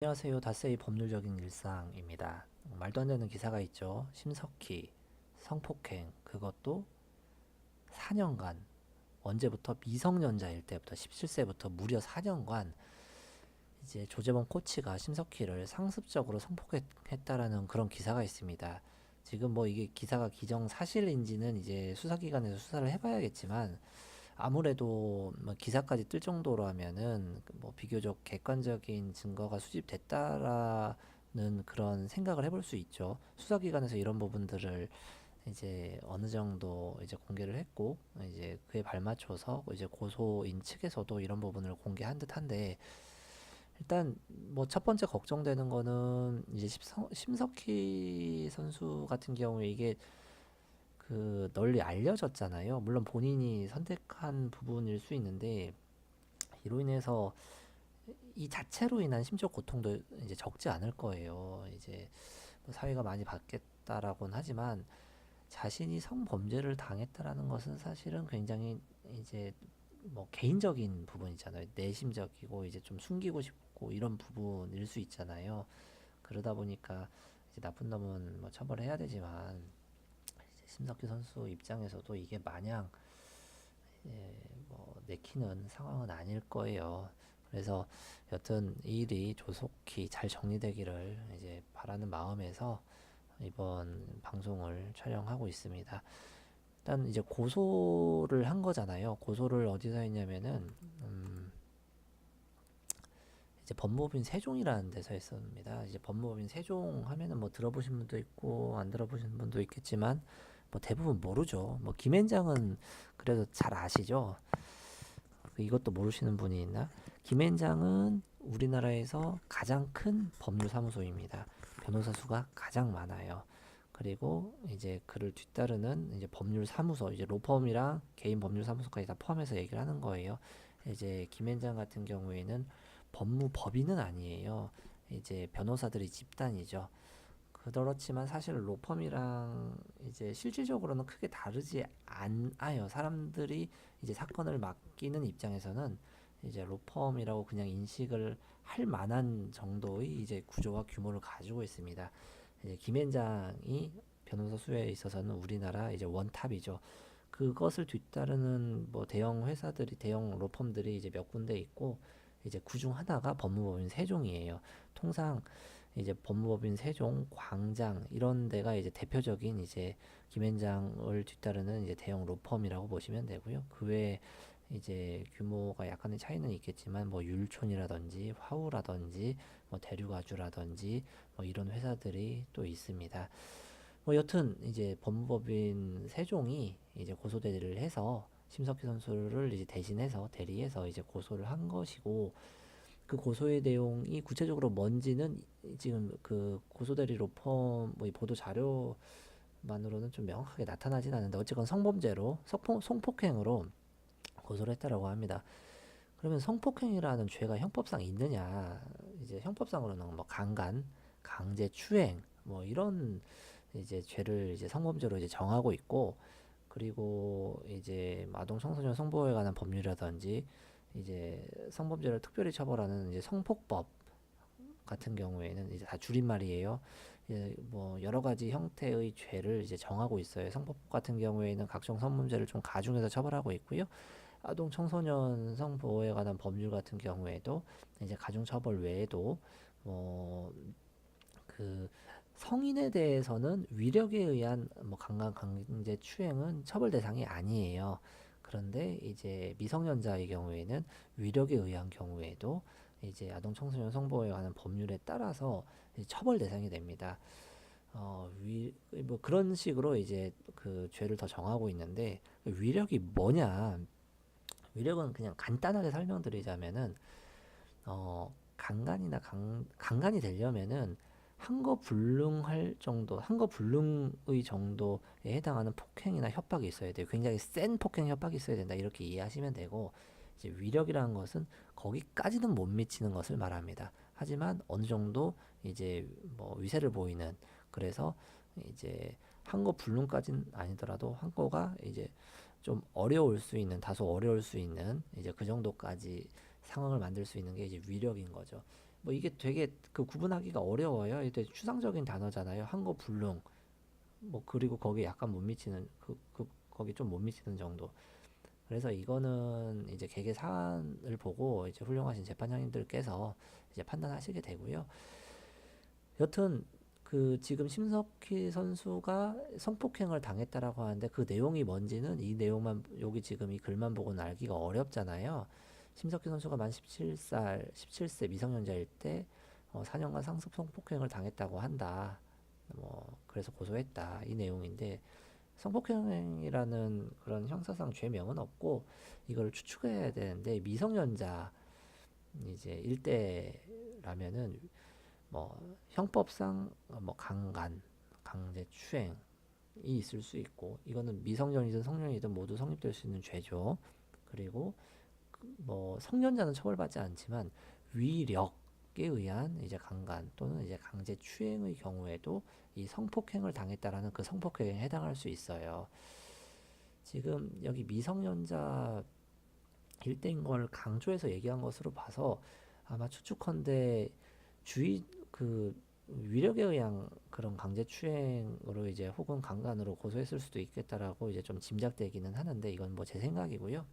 안녕하세요. 다세이 법률적인 일상입니다. 말도 안 되는 기사가 있죠. 심석희 성폭행 그것도 4년간 언제부터 미성년자일 때부터 17세부터 무려 4년간 이제 조재범 코치가 심석희를 상습적으로 성폭행했다라는 그런 기사가 있습니다. 지금 뭐 이게 기사가 기정 사실인지는 이제 수사기관에서 수사를 해봐야겠지만 아무래도 뭐 기사까지 뜰 정도로 하면은 뭐 비교적 객관적인 증거가 수집됐다라는 그런 생각을 해볼 수 있죠. 수사기관에서 이런 부분들을 이제 어느 정도 이제 공개를 했고 이제 그에 발맞춰서 이제 고소인 측에서도 이런 부분을 공개한 듯한데 일단 뭐 첫 번째 걱정되는 거는 이제 심석, 심석희 선수 같은 경우에 이게 그 널리 알려졌잖아요. 물론 본인이 선택한 부분일 수 있는데 이로 인해서 이 자체로 인한 심적 고통도 이제 적지 않을 거예요. 이제 뭐 사회가 많이 바뀌었다라고는 하지만 자신이 성범죄를 당했다라는 것은 사실은 굉장히 이제 뭐 개인적인 부분이잖아요. 내심적이고 이제 좀 숨기고 싶고 이런 부분일 수 있잖아요. 그러다 보니까 이제 나쁜 놈은 뭐 처벌해야 되지만 심석희 선수 입장에서도 이게 마냥 예, 뭐 내키는 상황은 아닐 거예요. 그래서 여튼 이 일이 조속히 잘 정리되기를 이제 바라는 마음에서 이번 방송을 촬영하고 있습니다. 일단 이제 고소를 한 거잖아요. 고소를 어디서 했냐면은 음 이제 법무법인 세종이라는 데서 했습니다. 이제 법무법인 세종 하면은 뭐 들어보신 분도 있고 안 들어보신 분도 있겠지만 뭐 대부분 모르죠. 뭐 김앤장은 그래도 잘 아시죠. 이것도 모르시는 분이 있나? 김앤장은 우리나라에서 가장 큰 법률사무소입니다. 변호사 수가 가장 많아요. 그리고 이제 그를 뒤따르는 이제 법률사무소, 이제 로펌이랑 개인 법률사무소까지 다 포함해서 얘기를 하는 거예요. 이제 김앤장 같은 경우에는 법무법인은 아니에요. 이제 변호사들이 집단이죠. 그렇지만 사실 로펌이랑 이제 실질적으로는 크게 다르지 않아요. 사람들이 이제 사건을 맡기는 입장에서는 이제 로펌이라고 그냥 인식을 할 만한 정도의 이제 구조와 규모를 가지고 있습니다. 이제 김앤장이 변호사 수에 있어서는 우리나라 이제 원탑이죠. 그것을 뒤따르는 뭐 대형 회사들이 대형 로펌들이 이제 몇 군데 있고 이제 그중 하나가 법무법인 세종이에요. 통상 이제 법무법인 세종, 광장 이런 데가 이제 대표적인 이제 김앤장을 뒤따르는 이제 대형 로펌이라고 보시면 되고요. 그 외에 이제 규모가 약간의 차이는 있겠지만 뭐 율촌이라든지 화우라든지 뭐 대륙아주라든지 뭐 이런 회사들이 또 있습니다. 뭐 여튼 이제 법무법인 세종이 이제 고소 대리를 해서 심석희 선수를 이제 대신해서 대리해서 이제 고소를 한 것이고 그 고소의 내용이 구체적으로 뭔지는 지금 그 고소대리 로 펌 뭐 이 보도 자료만으로는 좀 명확하게 나타나진 않는데 어쨌건 성범죄로 성폭, 성폭행으로 고소를 했다라고 합니다. 그러면 성폭행이라는 죄가 형법상 있느냐? 이제 형법상으로는 뭐 강간, 강제 추행 뭐 이런 이제 죄를 이제 성범죄로 이제 정하고 있고 그리고 이제 아동 청소년 성보호에 관한 법률이라든지 이제 성범죄를 특별히 처벌하는 이제 성폭법 같은 경우에는 이제 다 줄임말이에요. 이제 뭐 여러 가지 형태의 죄를 이제 정하고 있어요. 성폭법 같은 경우에는 각종 성범죄를 좀 가중해서 처벌하고 있고요. 아동 청소년 성보호에 관한 법률 같은 경우에도 이제 가중 처벌 외에도 뭐그 성인에 대해서는 위력에 의한 뭐 강간 강제 추행은 처벌 대상이 아니에요. 그런데 이제 미성년자의 경우에는 위력에 의한 경우에도 이제 아동 청소년 성보호에 관한 법률에 따라서 처벌 대상이 됩니다. 어, 위, 뭐 그런 식으로 이제 그 죄를 더 정하고 있는데 위력이 뭐냐? 위력은 그냥 간단하게 설명드리자면은 어, 강간이나 강, 강간이 되려면은 한거 불능할 정도, 한거 불능의 정도에 해당하는 폭행이나 협박이 있어야 돼요. 굉장히 센 폭행 협박이 있어야 된다. 이렇게 이해하시면 되고, 이제 위력이라는 것은 거기까지는 못 미치는 것을 말합니다. 하지만 어느 정도 이제 뭐 위세를 보이는, 그래서 이제 한거 불능까지는 아니더라도 한거가 이제 좀 어려울 수 있는, 다소 어려울 수 있는 이제 그 정도까지 상황을 만들 수 있는 게 이제 위력인 거죠. 뭐 이게 되게 그 구분하기가 어려워요. 이게 추상적인 단어잖아요. 한거 불능. 뭐 그리고 거기에 약간 못 미치는 그, 그 거기 좀 못 미치는 정도. 그래서 이거는 이제 개개 사안을 보고 이제 훌륭하신 재판장님들께서 이제 판단하시게 되고요. 여튼 그 지금 심석희 선수가 성폭행을 당했다라고 하는데 그 내용이 뭔지는 이 내용만 여기 지금 이 글만 보고는 알기가 어렵잖아요. 심석희 선수가 만 17살, 17세 미성년자일 때 어, 4년간 상습 성폭행을 당했다고 한다. 뭐 그래서 고소했다. 이 내용인데 성폭행이라는 그런 형사상 죄명은 없고 이걸 추측해야 되는데 미성년자 이제 일대라면은 뭐 형법상 뭐 강간, 강제 추행이 있을 수 있고 이거는 미성년이든 성년이든 모두 성립될 수 있는 죄죠. 그리고 그 뭐 성년자는 처벌받지 않지만 위력에 의한 이제 강간 또는 이제 강제 추행의 경우에도 이 성폭행을 당했다라는 그 성폭행에 해당할 수 있어요. 지금 여기 미성년자 일대인 걸 강조해서 얘기한 것으로 봐서 아마 추측컨대 주의 그 위력에 의한 그런 강제 추행으로 이제 혹은 강간으로 고소했을 수도 있겠다라고 이제 좀 짐작되기는 하는데 이건 뭐 제 생각이고요.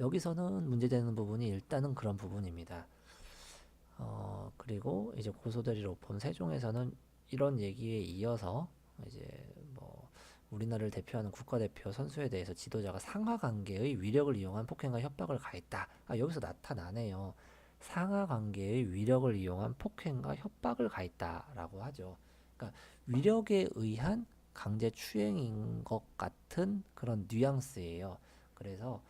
여기서는 문제되는 부분이 일단은 그런 부분입니다. 어, 그리고 이제 고소대리 로펌 세종에서는 이런 얘기에 이어서 이제 뭐 우리나라를 대표하는 국가대표 선수에 대해서 지도자가 상하 관계의 위력을 이용한 폭행과 협박을 가했다. 아, 여기서 나타나네요. 상하 관계의 위력을 이용한 폭행과 협박을 가했다라고 하죠. 그러니까 위력에 의한 강제 추행인 것 같은 그런 뉘앙스예요. 그래서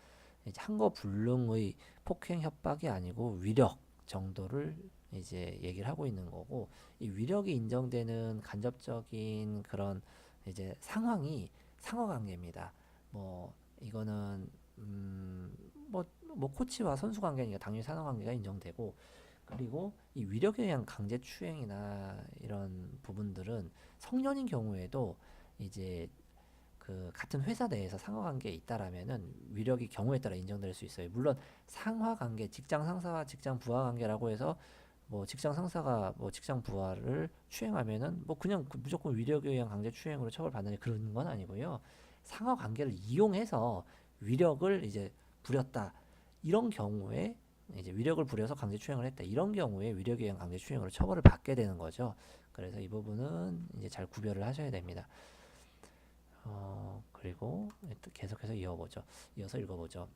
한거 불능의 폭행 협박이 아니고 위력 정도를 이제 얘기를 하고 있는 거고 이 위력이 인정되는 간접적인 그런 이제 상황이 상하 관계입니다. 뭐 이거는 음뭐 뭐 코치와 선수 관계니까 당연히 상하 관계가 인정되고 그리고 이 위력에 의한 강제 추행이나 이런 부분들은 성년인 경우에도 이제 그 같은 회사 내에서 상하 관계에 있다라면은 위력이 경우에 따라 인정될 수 있어요. 물론 상하 관계, 직장 상사와 직장 부하 관계라고 해서 뭐 직장 상사가 뭐 직장 부하를 추행하면은 뭐 그냥 그 무조건 위력에 의한 강제 추행으로 처벌받는 그런 건 아니고요. 상하 관계를 이용해서 위력을 이제 부렸다. 이런 경우에 이제 위력을 부려서 강제 추행을 했다. 이런 경우에 위력에 의한 강제 추행으로 처벌을 받게 되는 거죠. 그래서 이 부분은 이제 잘 구별을 하셔야 됩니다. 어, 그리고 계속해서 이어보죠. 이어서 읽어보죠.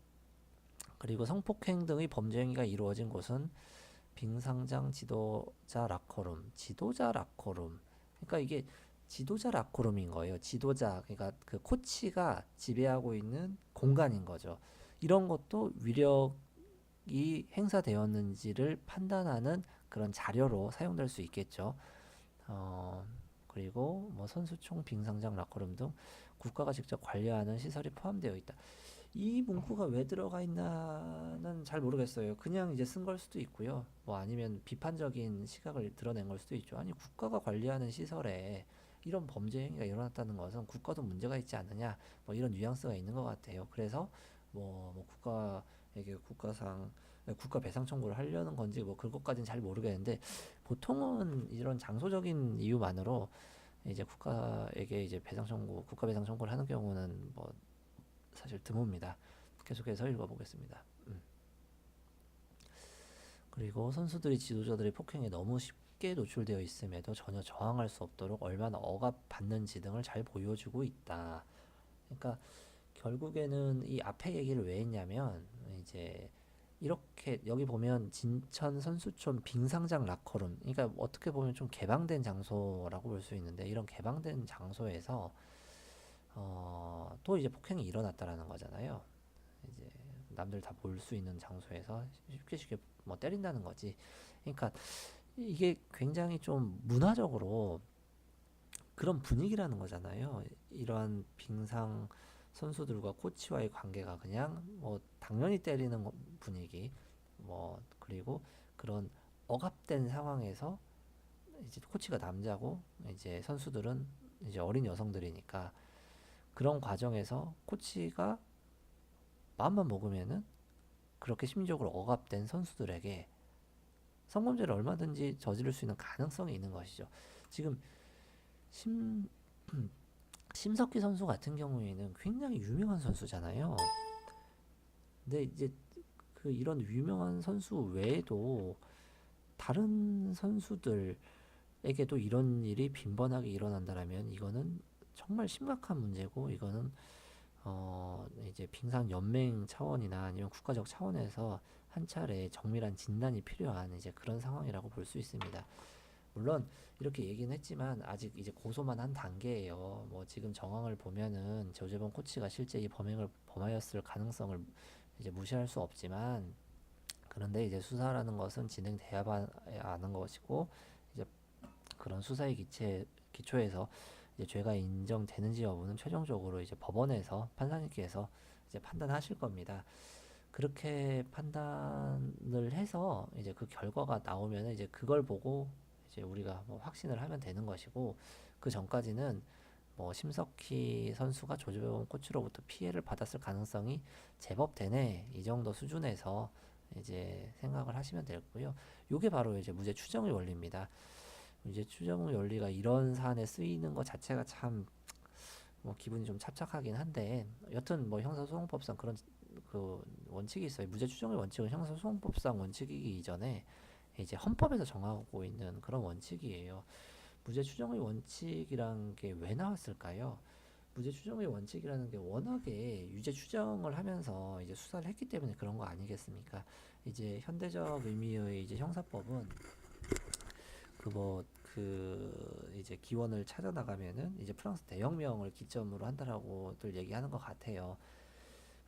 그리고 성폭행 등의 범죄 행위가 이루어진 곳은 빙상장 지도자 라커룸, 지도자 라커룸. 그러니까 이게 지도자 라커룸인 거예요. 지도자, 그러니까 그 코치가 지배하고 있는 공간인 거죠. 이런 것도 위력이 행사되었는지를 판단하는 그런 자료로 사용될 수 있겠죠. 어, 그리고 뭐 선수총, 빙상장, 라커룸 등 국가가 직접 관리하는 시설이 포함되어 있다. 이 문구가 왜 들어가 있나는 잘 모르겠어요. 그냥 이제 쓴 걸 수도 있고요. 뭐 아니면 비판적인 시각을 드러낸 걸 수도 있죠. 아니 국가가 관리하는 시설에 이런 범죄 행위가 일어났다는 것은 국가도 문제가 있지 않느냐. 뭐 이런 뉘앙스가 있는 것 같아요. 그래서 뭐, 뭐 국가에게 국가상 국가 배상 청구를 하려는 건지 뭐 그것까지는 잘 모르겠는데 보통은 이런 장소적인 이유만으로 이제 국가에게 이제 배상 청구, 국가 배상 청구를 하는 경우는 뭐 사실 드뭅니다. 계속해서 읽어보겠습니다. 음. 그리고 선수들이 지도자들의 폭행에 너무 쉽게 노출되어 있음에도 전혀 저항할 수 없도록 얼마나 억압받는지 등을 잘 보여주고 있다. 그러니까 결국에는 이 앞에 얘기를 왜 했냐면 이제 이렇게 여기 보면 진천 선수촌 빙상장 라커룸 그러니까 어떻게 보면 좀 개방된 장소라고 볼 수 있는데 이런 개방된 장소에서 어, 또 이제 폭행이 일어났다라는 거잖아요. 이제 남들 다 볼 수 있는 장소에서 쉽게 쉽게 뭐 때린다는 거지. 그러니까 이게 굉장히 좀 문화적으로 그런 분위기라는 거잖아요. 이러한 빙상 선수들과 코치와의 관계가 그냥 뭐 당연히 때리는 분위기 뭐 그리고 그런 억압된 상황에서 이제 코치가 남자고 이제 선수들은 이제 어린 여성들이니까 그런 과정에서 코치가 마음만 먹으면은 그렇게 심리적으로 억압된 선수들에게 성범죄를 얼마든지 저지를 수 있는 가능성이 있는 것이죠. 지금 심 심석희 선수 같은 경우에는 굉장히 유명한 선수잖아요. 근데 이제 그 이런 유명한 선수 외에도 다른 선수들에게도 이런 일이 빈번하게 일어난다라면 이거는 정말 심각한 문제고 이거는 어 이제 빙상 연맹 차원이나 아니면 국가적 차원에서 한 차례 정밀한 진단이 필요한 이제 그런 상황이라고 볼 수 있습니다. 물론 이렇게 얘기는 했지만 아직 이제 고소만 한 단계예요. 뭐 지금 정황을 보면은 조재범 코치가 실제 이 범행을 범하였을 가능성을 이제 무시할 수 없지만 그런데 이제 수사라는 것은 진행돼야 하는 것이고 이제 그런 수사의 기체 기초에서 이제 죄가 인정되는지 여부는 최종적으로 이제 법원에서 판사님께서 이제 판단하실 겁니다. 그렇게 판단을 해서 이제 그 결과가 나오면은 이제 그걸 보고 이제 우리가 뭐 확신을 하면 되는 것이고 그 전까지는 뭐 심석희 선수가 조재범 코치로부터 피해를 받았을 가능성이 제법 되네 이 정도 수준에서 이제 생각을 하시면 되고요. 요게 바로 이제 무죄 추정의 원리입니다. 이제 추정의 원리가 이런 사안에 쓰이는 것 자체가 참 뭐 기분이 좀 착착하긴 한데 여튼 뭐 형사소송법상 그런 그 원칙이 있어요. 무죄 추정의 원칙은 형사소송법상 원칙이기 이전에 이제 헌법에서 정하고 있는 그런 원칙이에요. 무죄 추정의 원칙이란 게 왜 나왔을까요? 무죄 추정의 원칙이라는 게 워낙에 유죄 추정을 하면서 이제 수사를 했기 때문에 그런 거 아니겠습니까? 이제 현대적 의미의 이제 형사법은 그 뭐 그 이제 기원을 찾아 나가면은 이제 프랑스 대혁명을 기점으로 한다라고들 얘기하는 것 같아요.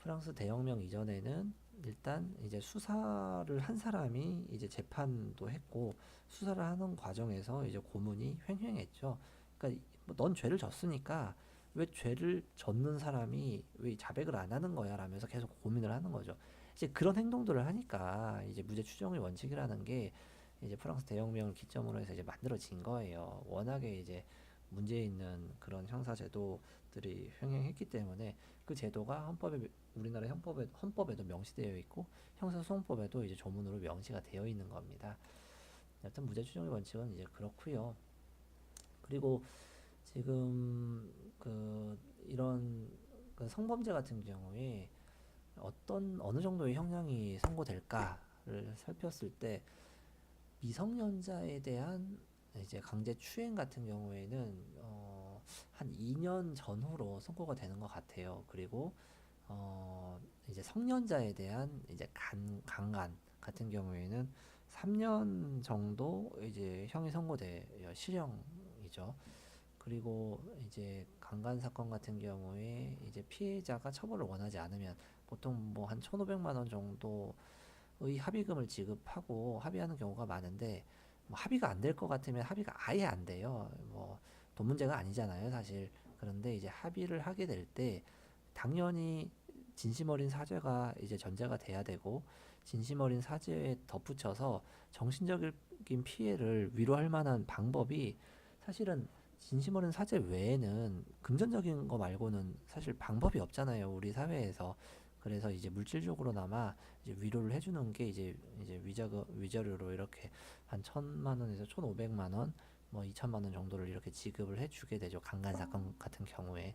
프랑스 대혁명 이전에는 일단 이제 수사를 한 사람이 이제 재판도 했고 수사를 하는 과정에서 이제 고문이 횡행했죠. 그러니까 뭐넌 죄를 졌으니까 왜 죄를 졌는 사람이 왜 자백을 안 하는 거야 라면서 계속 고민을 하는 거죠. 이제 그런 행동들을 하니까 이제 무죄 추정의 원칙이라는 게 이제 프랑스 대혁명을 기점으로 해서 이제 만들어진 거예요. 워낙에 이제 문제 있는 그런 형사 제도들이 횡행했기 때문에 그 제도가 헌법에 우리나라 헌법에 헌법에도 명시되어 있고 형사소송법에도 이제 조문으로 명시가 되어 있는 겁니다. 여튼 무죄 추정의 원칙은 이제 그렇고요. 그리고 지금 그 이런 그 성범죄 같은 경우에 어떤 어느 정도의 형량이 선고될까를 살폈을 때 미성년자에 대한 이제 강제 추행 같은 경우에는 어, 한 2년 전후로 선고가 되는 것 같아요. 그리고 어, 이제 성년자에 대한 이제 간, 강간 같은 경우에는 3년 정도 이제 형이 선고돼요. 실형이죠. 그리고 이제 강간 사건 같은 경우에 이제 피해자가 처벌을 원하지 않으면 보통 뭐 한 1,500만 원 정도의 합의금을 지급하고 합의하는 경우가 많은데 뭐 합의가 안 될 것 같으면 합의가 아예 안 돼요. 뭐 돈 문제가 아니잖아요, 사실. 그런데 이제 합의를 하게 될 때 당연히 진심 어린 사죄가 이제 전제가 돼야 되고 진심 어린 사죄에 덧붙여서 정신적인 피해를 위로할 만한 방법이 사실은 진심 어린 사죄 외에는 금전적인 거 말고는 사실 방법이 없잖아요. 우리 사회에서. 그래서 이제 물질적으로나마 이제 위로를 해주는 게 이제 이제 위자료 위자료로 이렇게 한 천만 원에서 천오백만 원, 뭐 이천만 원 정도를 이렇게 지급을 해주게 되죠. 강간 사건 같은 경우에.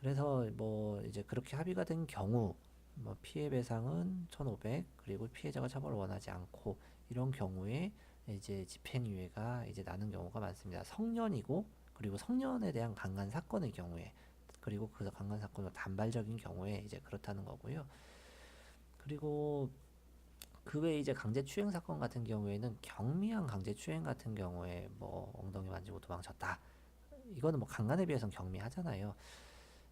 그래서 뭐 이제 그렇게 합의가 된 경우 뭐 피해 배상은 천오백 그리고 피해자가 처벌을 원하지 않고 이런 경우에 이제 집행유예가 이제 나는 경우가 많습니다. 성년이고 그리고 성년에 대한 강간 사건의 경우에 그리고 그 강간 사건이 단발적인 경우에 이제 그렇다는 거고요. 그리고 그 외에 이제 강제추행 사건 같은 경우에는 경미한 강제추행 같은 경우에 뭐 엉덩이 만지고 도망쳤다. 이거는 뭐 강간에 비해서는 경미하잖아요.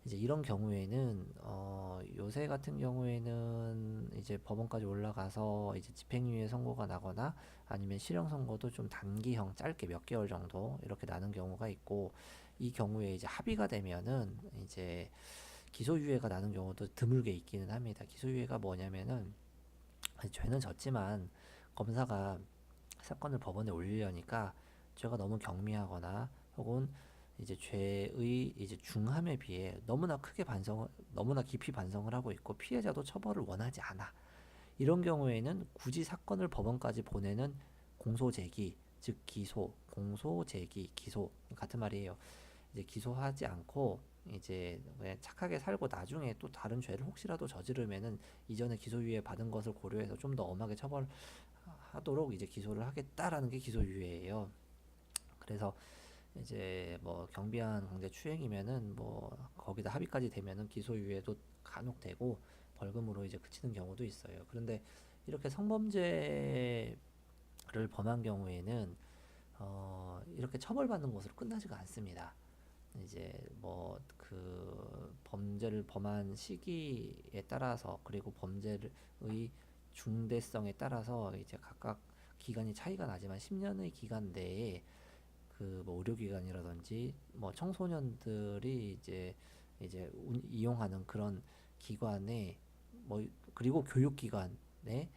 이제 이런 경우에는 어 요새 같은 경우에는 이제 법원까지 올라가서 이제 집행유예 선고가 나거나 아니면 실형 선고도 좀 단기형 짧게 몇 개월 정도 이렇게 나는 경우가 있고 이 경우에 이제 합의가 되면은 이제 기소유예가 나는 경우도 드물게 있기는 합니다. 기소유예가 뭐냐면은 죄는 졌지만 검사가 사건을 법원에 올리려니까 죄가 너무 경미하거나 혹은 이제 죄의 이제 중함에 비해 너무나 크게 반성을 너무나 깊이 반성을 하고 있고 피해자도 처벌을 원하지 않아. 이런 경우에는 굳이 사건을 법원까지 보내는 공소 제기, 즉 기소, 공소 제기, 기소 같은 말이에요. 이제 기소하지 않고 이제 그냥 착하게 살고 나중에 또 다른 죄를 혹시라도 저지르면은 이전에 기소유예 받은 것을 고려해서 좀 더 엄하게 처벌하도록 이제 기소를 하겠다라는 게 기소유예예요. 그래서 이제 뭐 경비한 강제 추행이면은 뭐 거기다 합의까지 되면은 기소유예도 간혹 되고 벌금으로 이제 그치는 경우도 있어요. 그런데 이렇게 성범죄를 범한 경우에는 어 이렇게 처벌받는 것으로 끝나지가 않습니다. 이제 뭐 그 범죄를 범한 시기에 따라서 그리고 범죄의 중대성에 따라서 이제 각각 기간이 차이가 나지만 10년의 기간 내에 그 뭐 의료기관이라든지 뭐 청소년들이 이제 이제 운- 이용하는 그런 기관에 뭐 그리고 교육기관에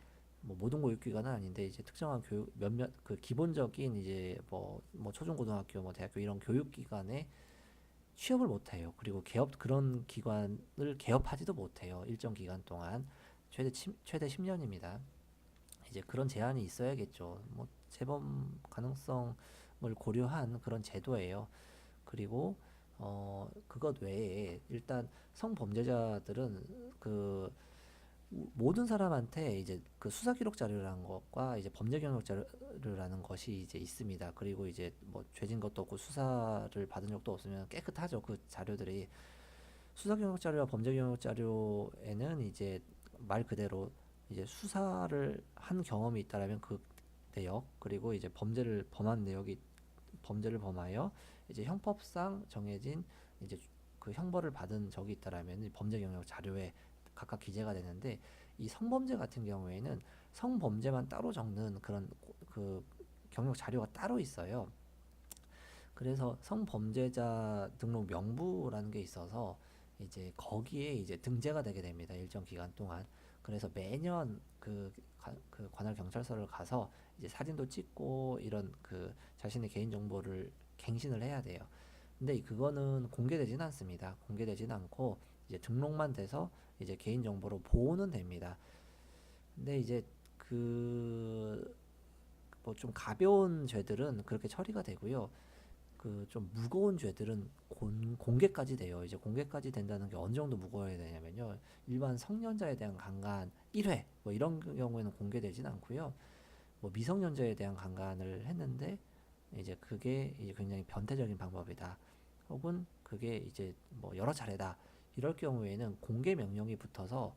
뭐 모든 교육기관은 아닌데 이제 특정한 교육 몇몇 그 기본적인 이제 뭐 뭐 초중고등학교 뭐 대학교 이런 교육기관에 취업을 못 해요. 그리고 개업 그런 기관을 개업하지도 못해요. 일정 기간 동안 최대 치, 최대 10년입니다. 이제 그런 제한이 있어야겠죠. 뭐 재범 가능성을 고려한 그런 제도예요. 그리고 어 그것 외에 일단 성범죄자들은 그 우- 모든 사람한테 이제 그 수사 기록 자료라는 것과 이제 범죄 경력 자료라는 것이 이제 있습니다. 그리고 이제 뭐 죄진 것도 없고 수사를 받은 적도 없으면 깨끗하죠. 그 자료들이 수사 경력 자료와 범죄 경력 자료에는 이제 말 그대로 이제 수사를 한 경험이 있다라면 그 내역 그리고 이제 범죄를 범한 내역이 범죄를 범하여 이제 형법상 정해진 이제 그 형벌을 받은 적이 있다라면 이 범죄 경력 자료에 각각 기재가 되는데 이 성범죄 같은 경우에는 성범죄만 따로 적는 그런 고- 그 경력 자료가 따로 있어요. 그래서 성범죄자 등록 명부라는 게 있어서 이제 거기에 이제 등재가 되게 됩니다. 일정 기간 동안. 그래서 매년 그, 가- 그 관할 경찰서를 가서 이제 사진도 찍고 이런 그 자신의 개인 정보를 갱신을 해야 돼요. 근데 그거는 공개되진 않습니다. 공개되진 않고 이제 등록만 돼서 이제 개인 정보로 보호는 됩니다. 근데 이제 그 뭐 좀 가벼운 죄들은 그렇게 처리가 되고요. 그 좀 무거운 죄들은 공, 공개까지 돼요. 이제 공개까지 된다는 게 어느 정도 무거워야 되냐면요. 일반 성년자에 대한 강간 1회 뭐 이런 경우에는 공개되진 않고요. 뭐 미성년자에 대한 강간을 했는데 이제 그게 이제 굉장히 변태적인 방법이다. 혹은 그게 이제 뭐 여러 차례다. 이럴 경우에는 공개 명령이 붙어서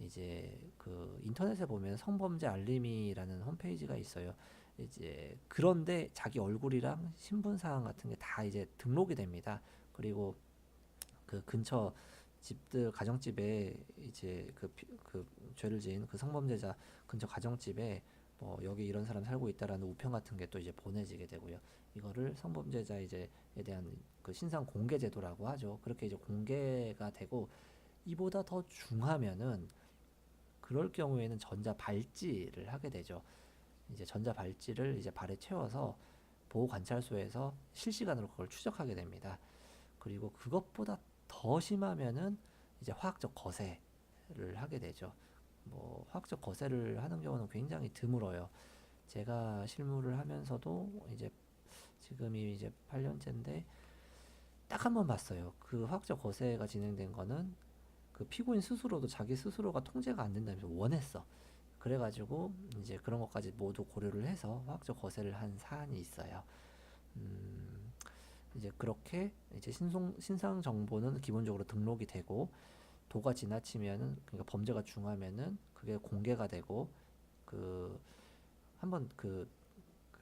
이제 그 인터넷에 보면 성범죄 알림이라는 홈페이지가 있어요. 이제 그런데 자기 얼굴이랑 신분 사항 같은 게 다 이제 등록이 됩니다. 그리고 그 근처 집들 가정집에 이제 그, 피- 그 죄를 지은 그 성범죄자 근처 가정집에 뭐 여기 이런 사람 살고 있다라는 우편 같은 게 또 이제 보내지게 되고요. 이거를 성범죄자 이제에 대한 그 신상 공개 제도라고 하죠. 그렇게 이제 공개가 되고 이보다 더 중하면은 그럴 경우에는 전자 발찌를 하게 되죠. 이제 전자 발찌를 이제 발에 채워서 보호 관찰소에서 실시간으로 그걸 추적하게 됩니다. 그리고 그것보다 더 심하면은 이제 화학적 거세를 하게 되죠. 뭐 화학적 거세를 하는 경우는 굉장히 드물어요. 제가 실무를 하면서도 이제 지금이 이제 8년째인데 딱 한 번 봤어요. 그 화학적 거세가 진행된 거는 그 피고인 스스로도 자기 스스로가 통제가 안 된다면서 원했어. 그래가지고 이제 그런 것까지 모두 고려를 해서 화학적 거세를 한 사안이 있어요. 음, 이제 그렇게 이제 신송, 신상 정보는 기본적으로 등록이 되고 도가 지나치면은 그러니까 범죄가 중하면은 그게 공개가 되고 그 한번 그,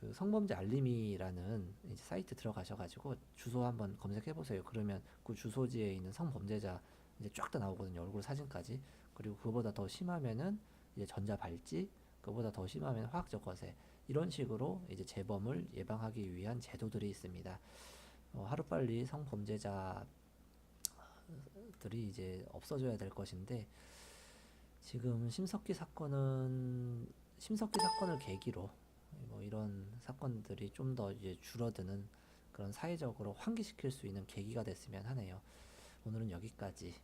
그 성범죄 알림이라는 사이트 들어가셔가지고 주소 한번 검색해 보세요. 그러면 그 주소지에 있는 성범죄자 이제 쫙 다 나오거든요. 얼굴 사진까지. 그리고 그거보다 더 심하면은 이제 전자 발찌, 그거보다 더 심하면 화학적 거세. 이런 식으로 이제 재범을 예방하기 위한 제도들이 있습니다. 어, 하루빨리 성범죄자들이 이제 없어져야 될 것인데 지금 심석기 사건은 심석기 사건을 계기로 뭐 이런 사건들이 좀 더 이제 줄어드는 그런 사회적으로 환기시킬 수 있는 계기가 됐으면 하네요. 오늘은 여기까지